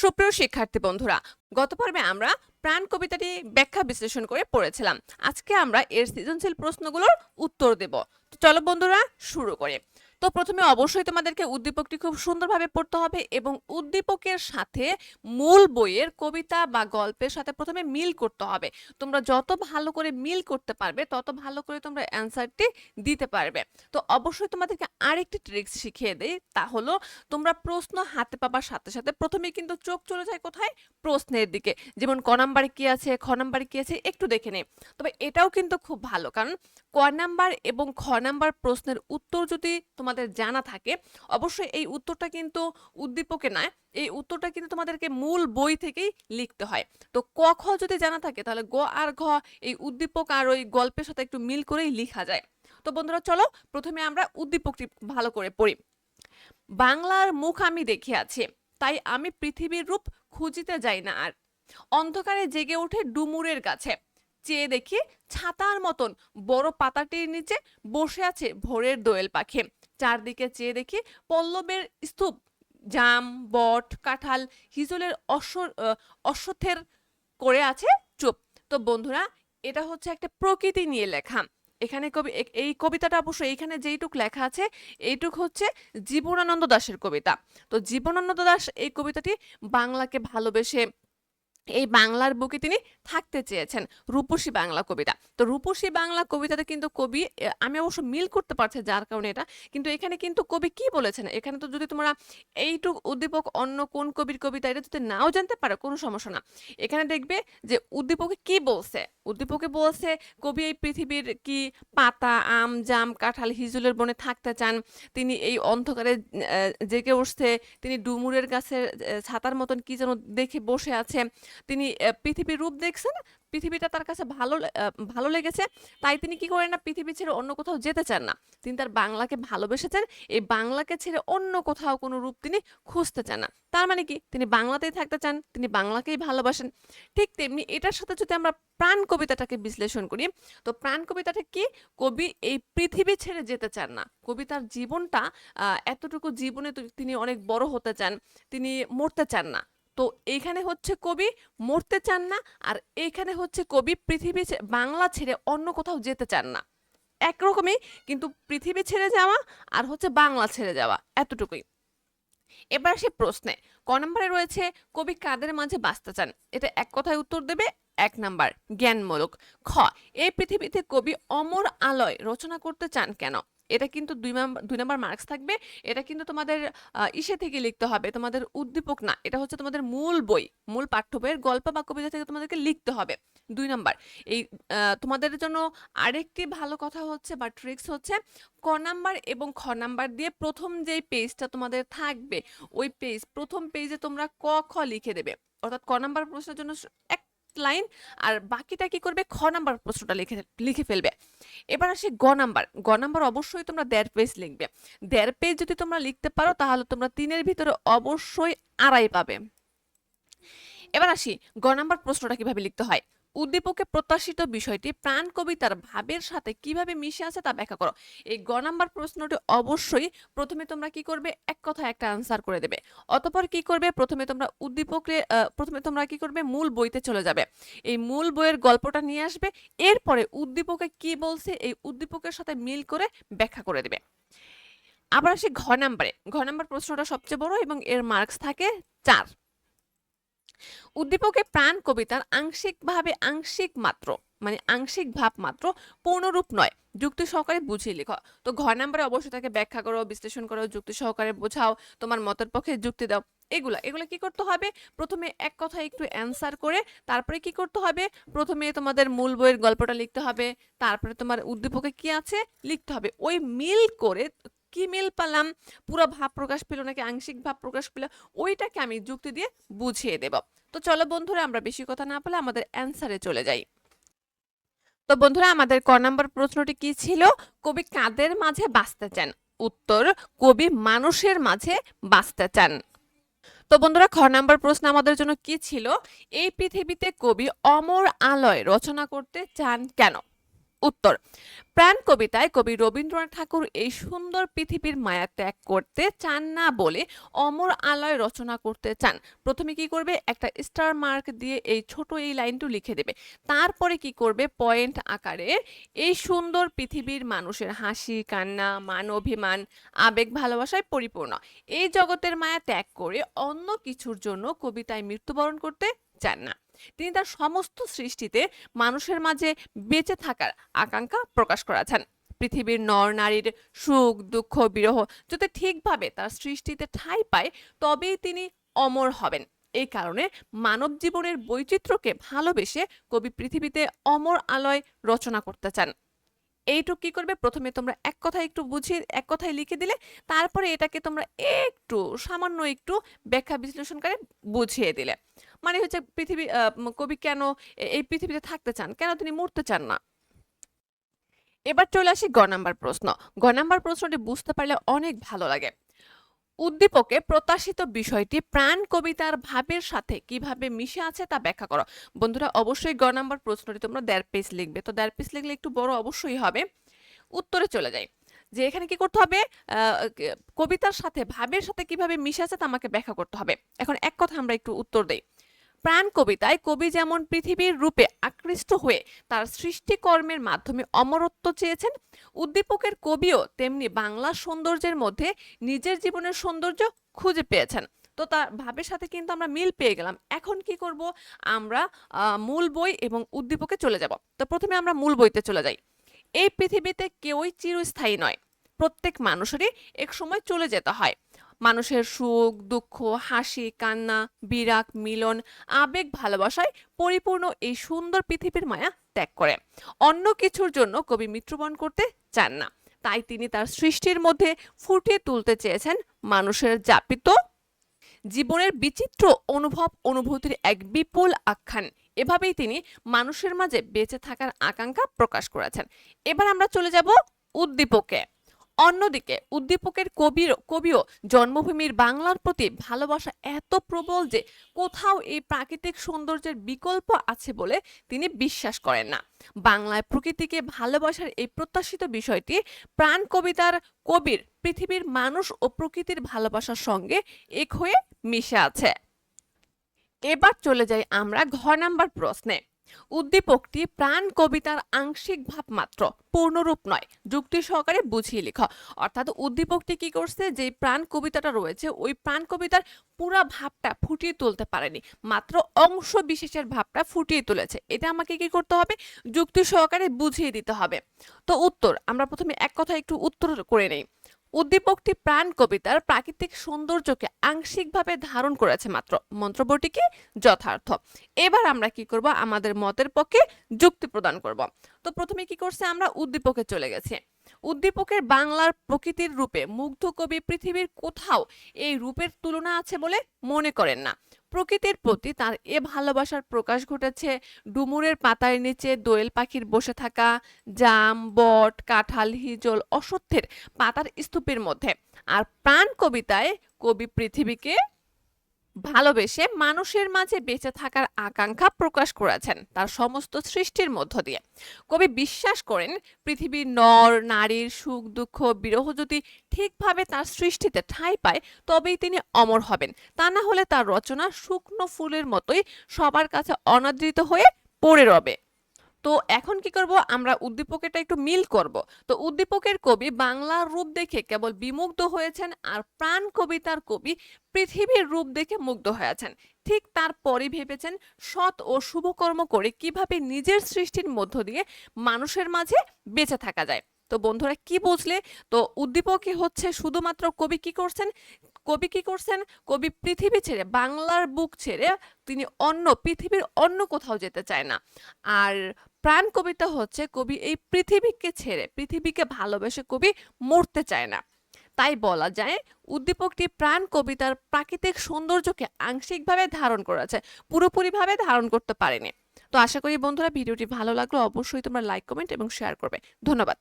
সুপ্রিয় শিক্ষার্থী বন্ধুরা, গত পর্বে আমরা প্রাণ কবিতাটি ব্যাখ্যা বিশ্লেষণ করে পড়েছিলাম। আজকে আমরা এর সৃজনশীল প্রশ্নগুলোর উত্তর দেব। চলো বন্ধুরা, শুরু করে। তো প্রথমে অবশ্যই তোমাদেরকে উদ্দীপকটি খুব সুন্দরভাবে পড়তে হবে এবং উদ্দীপকের সাথে মূল বইয়ের কবিতা বা গল্পের সাথে প্রথমে মিল করতে হবে। তোমরা যত ভালো করে মিল করতে পারবে, তত ভালো করে তোমরা অ্যান্সারটি দিতে পারবে। তো অবশ্যই তোমাদেরকে আরেকটি ট্রিক্স শিখিয়ে দেই, তা হলো তোমরা প্রশ্ন হাতে পাবার সাথে সাথে প্রথমেই কিন্তু চোখ চলে যায় কোথায়? প্রশ্নের দিকে। যেমন ক নাম্বারে কি আছে, খ নাম্বারে কি আছে, একটু দেখে নে তবে এটাও কিন্তু খুব ভালো, কারণ ক নাম্বার এবং খ নাম্বার প্রশ্নের উত্তর যদি তোমাদের জানা থাকে, অবশ্যই এই উত্তরটা কিন্তু উদ্দীপকে নয়, এই উত্তরটা কিন্তু তোমাদেরকে মূল বই থেকেই লিখতে হয়। তো ক, খ যদি জানা থাকে, তাহলে গ আর ঘ এই উদ্দীপক আর ওই গল্পের সাথে একটু মিল করেই লিখা যায়। তো বন্ধুরা, চলো প্রথমে আমরা উদ্দীপকটি ভালো করে পড়ি। বাংলার মুখ আমি দেখিয়াছি, তাই আমি পৃথিবীর রূপ খুঁজিতে যাই না আর। অন্ধকারে জেগে ওঠে ডুমুরের কাছে চেয়ে দেখি ছাতার মতন বড় পাতাটির নিচে বসে আছে ভোরের দোয়েল পাখি। চারদিকে চেয়ে দেখি পল্লবের স্তূপ জাম বট কাঁঠাল হিজলের অশ্ব আহ, অশ্বত্থের করে আছে চুপ। তো বন্ধুরা এটা হচ্ছে একটা প্রকৃতি নিয়ে লেখা। এখানে কবি এই কবিতাটা অবশ্য এইখানে যেইটুক লেখা আছে এইটুক হচ্ছে জীবনানন্দ দাশের কবিতা। তো জীবনানন্দ দাশ এই কবিতাটি বাংলাকে ভালোবেসে এই বাংলার বুকে তিনি থাকতে চেয়েছেন, রূপসী বাংলা কবিতা। তো রূপসী বাংলা কবিতাতে কিন্তু কবি আমি অবশ্য মিল করতে পারছি যার কারণে এটা, কিন্তু এখানে কিন্তু কবি কি বলেছেন? এখানে তো যদি তোমরা এইটুক উদ্দীপক অন্য কোন কবির কবিতা, এটা যদি নাও জানতে পারো, কোনো সমস্যা না। এখানে দেখবে যে উদ্দীপকে কি বলছে? উদ্দীপকে বলছে, কবি এই পৃথিবীর কি পাতা, আম, জাম, কাঁঠাল, হিজুলের বনে থাকতে চান? তিনি এই অন্ধকারে জেগে উঠছে, তিনি ডুমুরের গাছের ছাতার মতন কি যেন দেখে বসে আছে? তিনি পৃথিবীর রূপ দেখছেন, পৃথিবীটা তার কাছে ভালো ভালো লেগেছে, তাই তিনি কি করেন না, পৃথিবী ছেড়ে অন্য কোথাও যেতে চান না। তিনি তার বাংলাকে ভালোবেসেছেন, এই বাংলাকে ছেড়ে অন্য কোথাও কোনো রূপ তিনি খুঁজতে চান না। তার মানে কি, তিনি বাংলাতেই থাকতে চান, তিনি বাংলাকেই ভালোবাসেন। ঠিক তেমনি এটার সাথে যদি আমরা প্রাণ কবিতাটাকে বিশ্লেষণ করি, তো প্রাণ কবিতাটা কি, কবি এই পৃথিবী ছেড়ে যেতে চান না। কবি তার জীবনটা এতটুকু জীবনে তিনি অনেক বড় হতে চান, তিনি মরতে চান না। তো এইখানে হচ্ছে কবি মরতে চান না, আর এইখানে হচ্ছে কবি পৃথিবী বাংলা ছেড়ে অন্য কোথাও যেতে চান না। একরকমই কিন্তু পৃথিবী ছেড়ে যাওয়া আর হচ্ছে বাংলা ছেড়ে যাওয়া, এতটুকুই। এবার সে প্রশ্নে। ক নম্বরে রয়েছে, কবি কাদের মাঝে বাঁচতে চান? এটা এক কথায় উত্তর দেবে, এক নাম্বার, জ্ঞানমূলক। খ এই পৃথিবীতে কবি অমর আলয় রচনা করতে চান কেন? এটা কিন্তু দুই দুই নাম্বার মার্কস থাকবে। এটা কিন্তু তোমাদের ইসে থেকে লিখতে হবে। তোমাদের উদ্দীপক না, এটা হচ্ছে তোমাদের মূল বই, মূল পাঠ্য বইয়ের গল্প বা কবিতা থেকে তোমাদেরকে লিখতে হবে। দুই নাম্বার, এই তোমাদের জন্য আরেকটি ভালো কথা হচ্ছে বা ট্রিক্স হচ্ছে, ক নাম্বার এবং খ নাম্বার দিয়ে প্রথম যেই পেজটা তোমাদের থাকবে, ওই পেজ প্রথম পেজে তোমরা ক, খ লিখে দেবে। অর্থাৎ ক নাম্বার প্রশ্নের জন্য এক লাইন আর বাকিটা কি করবে? খ নাম্বার প্রশ্নটা লিখে লিখে ফেলবে। এবার আসি গ নাম্বার। গ নাম্বার অবশ্যই তোমরা দেড় পেজ লিখবে। দেড় পেজ যদি তোমরা লিখতে পারো, তাহলে তোমরা তিনের ভিতরে অবশ্যই আড়াই পাবে। এবার আসি গ নাম্বার প্রশ্নটা কীভাবে লিখতে হয়? উদ্দীপকে প্রত্যাশিত বিষয়টি প্রাণ কবিতার ভাবের সাথে কীভাবে মিশে আছে তা ব্যাখ্যা করো। এই গ নাম্বার প্রশ্নটি অবশ্যই প্রথমে তোমরা কি করবে? এক কথায় একটা আনসার করে দেবে। অতপর কি করবে? প্রথমে তোমরা উদ্দীপকে প্রথমে তোমরা কি করবে? মূল বইতে চলে যাবে। এই মূল বইয়ের গল্পটা নিয়ে আসবে। এরপরে উদ্দীপকে কি বলছে? এই উদ্দীপকের সাথে মিল করে ব্যাখ্যা করে দেবে। আবার আসি ঘ নাম্বারে। ঘ নাম্বার প্রশ্নটা সবচেয়ে বড় এবং এর মার্কস থাকে চার। উদ্দীপকে প্রাণ কবিতার আংশিকভাবে আংশিক মাত্র মানে আংশিক ভাব মাত্র, পূর্ণরূপ নয়। যুক্তি সহকারে বুঝিয়ে লেখো। তো ঘ নাম্বারে অবশ্যই তাকে ব্যাখ্যা করো, বিশ্লেষণ করো, যুক্তি সহকারে বোঝাও, তোমার মতের পক্ষে যুক্তি দাও। এগুলা এগুলা কি করতে হবে? প্রথমে এক কথা একটু অ্যান্সার করে, তারপরে কি করতে হবে? প্রথমে তোমাদের মূল বইয়ের গল্পটা লিখতে হবে, তারপরে তোমার উদ্দীপকে কি আছে? লিখতে হবে। ওই মিল করে কি মিল পেলাম? পুরো ভাব প্রকাশ পেল নাকি? আংশিক ভাব প্রকাশ পেল? ওইটাকে আমি যুক্তি দিয়ে বুঝিয়ে দেব। তো চলো বন্ধুরা, আমরা বেশি কথা না বলে আমাদের অ্যান্সারে চলে যাই। তো বন্ধুরা, আমাদের ক নাম্বার প্রশ্নটি কি ছিল? কবি কাদের মাঝে বাঁচতে চান? উত্তর, কবি মানুষের মাঝে বাঁচতে চান। তো বন্ধুরা, খ নাম্বার প্রশ্ন আমাদের জন্য কি ছিল? এই পৃথিবীতে কবি অমর আলয় রচনা করতে চান কেন? উত্তর। প্রাণ কবিতায় কবি রবীন্দ্রনাথ ঠাকুর এই সুন্দর পৃথিবীর মায়া ত্যাগ করতে চান না বলে অমর আলয় রচনা করতে চান। প্রথমে কি করবে? একটা স্টার মার্ক দিয়ে এই ছোট এই লাইনটু লিখে দেবে। তারপরে কি করবে? পয়েন্ট আকারে এই সুন্দর পৃথিবীর মানুষের হাসি, কান্না মান অভিমান আবেগ, ভালোবাসায় পরিপূর্ণ। এই জগতের মায়া ত্যাগ করে অন্য কিছুর জন্য কবিতায় মৃত্যুবরণ করতে চান না। তিনি তার সমস্ত সৃষ্টিতে মানুষের মাঝে বেঁচে থাকার আকাঙ্ক্ষা প্রকাশ করেছেন। পৃথিবীর নর নারীর সুখ, দুঃখ, বিরহ যদি ঠিকভাবে তার সৃষ্টিতে ঠাঁই পায়, তবেই তিনি অমর হবেন। এই কারণে মানব জীবনের বৈচিত্র্যকে ভালোবেসে কবি পৃথিবীতে অমর আলয় রচনা করতে চান। এইটুক কি করবে? প্রথমে তোমরা এক কথায় একটু বুঝিয়ে, এক কথায় লিখে দিলে, তারপরে এটাকে তোমরা একটু, সামান্য একটু ব্যাখ্যা বিশ্লেষণ করে বুঝিয়ে দিলে। মানে হচ্ছে পৃথিবী কবি কেন এই পৃথিবীতে থাকতে চান? কেন তিনি মরতে চান না? এবার চলে আসি গ নাম্বার প্রশ্ন। গ নাম্বার প্রশ্নটি বুঝতে পারলে অনেক ভালো লাগে। উদ্দীপকে প্রত্যাশিত বিষয়টি প্রাণ কবিতার ভাবের সাথে কীভাবে মিশে আছে তা ব্যাখ্যা করো। বন্ধুরা, অবশ্যই গ নাম্বার প্রশ্নটি তোমরা দেড় পেজ লিখবে। তো দেড় পেজ লিখলে একটু বড় অবশ্যই হবে। উত্তরে চলে যাই। যে এখানে কি করতে হবে? কবিতার সাথে, ভাবের সাথে কীভাবে মিশে আছে তা আমাকে ব্যাখ্যা করতে হবে। এখন এক কথা আমরা একটু উত্তর দেই। প্রাণ কবিতায় কবি যেমন পৃথিবীর রূপে আকৃষ্ট হয়ে তার সৃষ্টিকর্মের মাধ্যমে অমরত্ব চেয়েছেন, উদ্দীপকের কবিও তেমনি বাংলা সৌন্দর্যের মধ্যে নিজের জীবনের সৌন্দর্য খুঁজে পেয়েছেন। তো তার ভাবের সাথে কিন্তু আমরা মিল পেয়ে গেলাম। এখন কি করব? আমরা মূল বই এবং উদ্দীপকে চলে যাব। তো প্রথমে আমরা মূল বইতে চলে যাই। এই পৃথিবীতে কেউই চিরস্থায়ী নয়। প্রত্যেক মানুষেরই এক সময় চলে যেতে হয়। মানুষের সুখ, দুঃখ, হাসি, কান্না, বিরাগ, মিলন, আবেগ, ভালোবাসায় পরিপূর্ণ এই সুন্দর পৃথিবীর মায়া ত্যাগ করে। অন্য কিছুর জন্য কবি মৃত্যুবরণ করতে চান না। তাই তিনি তার সৃষ্টির মধ্যে ফুটিয়ে তুলতে চেয়েছেন মানুষের যাপিত জীবনের বিচিত্র অনুভব, অনুভূতির এক বিপুল আখ্যান। এভাবেই তিনি মানুষের মাঝে বেঁচে থাকার আকাঙ্ক্ষা প্রকাশ করেছেন। এবার আমরা চলে যাব উদ্দীপকে। অন্যদিকে উদ্দীপকের কবির, কবিও জন্মভূমির বাংলার প্রতি ভালোবাসা এত প্রবল যে কোথাও এই প্রাকৃতিক সৌন্দর্যের বিকল্প আছে বলে তিনি বিশ্বাস করেন না। বাংলায় প্রকৃতিকে ভালোবাসার এই প্রত্যাশিত বিষয়টি প্রাণ কবিতার কবির পৃথিবীর মানুষ ও প্রকৃতির ভালোবাসার সঙ্গে এক হয়ে মিশে আছে। এবার চলে যাই আমরা ঘ নাম্বার প্রশ্নে। উদ্দীপকটি প্রাণ কবিতার আংশিক ভাব মাত্র, পূর্ণরূপ নয়, যুক্তি সহকারে বুঝিয়ে লেখা। অর্থাৎ উদ্দীপকটি কি করছে যে প্রাণ কবিতাটা রয়েছে, ওই প্রাণ কবিতার পুরা ভাবটা ফুটিয়ে তুলতে পারেনি, মাত্র অংশ বিশেষের ভাবটা ফুটিয়ে তুলেছে। এটা আমাকে কি করতে হবে? যুক্তি সহকারে বুঝিয়ে দিতে হবে। তো উত্তর, আমরা প্রথমে এক কথা একটু উত্তর করে নেই। উদ্দীপকটি প্রাণ কবিতার প্রাকৃতিক সৌন্দর্যকে আংশিকভাবে ধারণ করেছে মাত্র। মন্ত্রবটিকে যথার্থ। এবার আমরা কি করব? আমাদের মতের পক্ষে যুক্তি প্রদান করব। তো প্রথমে কি করছে আমরা? উদ্দীপকে চলে গেছি। উদ্দীপকের বাংলার প্রকৃতির রূপে মুগ্ধ কবি পৃথিবীর কোথাও এই রূপের তুলনা আছে বলে মনে করেন না। প্রকৃতির প্রতি তার এ ভালোবাসার প্রকাশ ঘটেছে ডুমুরের পাতার নিচে দোয়েল পাখির বসে থাকা, জাম, বট, কাঁঠাল, হিজল, অসত্যের পাতার স্তূপের মধ্যে। আর প্রাণ কবিতায় কবি পৃথিবীকে ভালোবেসে মানুষের মাঝে বেঁচে থাকার আকাঙ্ক্ষা প্রকাশ করেছেন তার সমস্ত সৃষ্টির মধ্য দিয়ে। কবি বিশ্বাস করেন, পৃথিবীর নর, নারীর সুখ, দুঃখ, বিরহ যদি ঠিকভাবে তার সৃষ্টিতে ঠাঁই পায়, তবেই তিনি অমর হবেন। তা না হলে তার রচনা শুকনো ফুলের মতোই সবার কাছে অনাদৃত হয়ে পড়ে রবে। তো এখন কি করব? আমরা উদ্দীপকেরটা একটু মিল করব। তো উদ্দীপকের কবি বাংলার রূপ দেখে কেবল বিমুগ্ধ হয়েছেন আর প্রাণ কবিতার কবি পৃথিবীর রূপ দেখে মুগ্ধ হয়েছেন ঠিক তারপরই ভেবেছেন সৎ ও শুভকর্ম করে কীভাবে নিজের সৃষ্টির মধ্য দিয়ে মানুষের মাঝে বেঁচে থাকা যায়? তো বন্ধুরা, কি বুঝলে? তো উদ্দীপকে হচ্ছে শুধুমাত্র কবি কি করছেন? কবি কি করছেন? কবি পৃথিবী ছেড়ে, বাংলার বুক ছেড়ে তিনি অন্য, পৃথিবীর অন্য কোথাও যেতে চায় না। আর প্রাণ কবিতা হচ্ছে কবি এই পৃথিবীকে ছেড়ে, পৃথিবীকে ভালোবেসে কবি মরতে চায় না। তাই বলা যায় উদ্দীপকটি প্রাণ কবিতার প্রাকৃতিক সৌন্দর্যকে আংশিকভাবে ধারণ করেছে, পুরোপুরিভাবে ধারণ করতে পারেনি। তো আশা করি বন্ধুরা ভিডিওটি ভালো লাগল, অবশ্যই তোমরা লাইক কমেন্ট এবং শেয়ার করবে। ধন্যবাদ।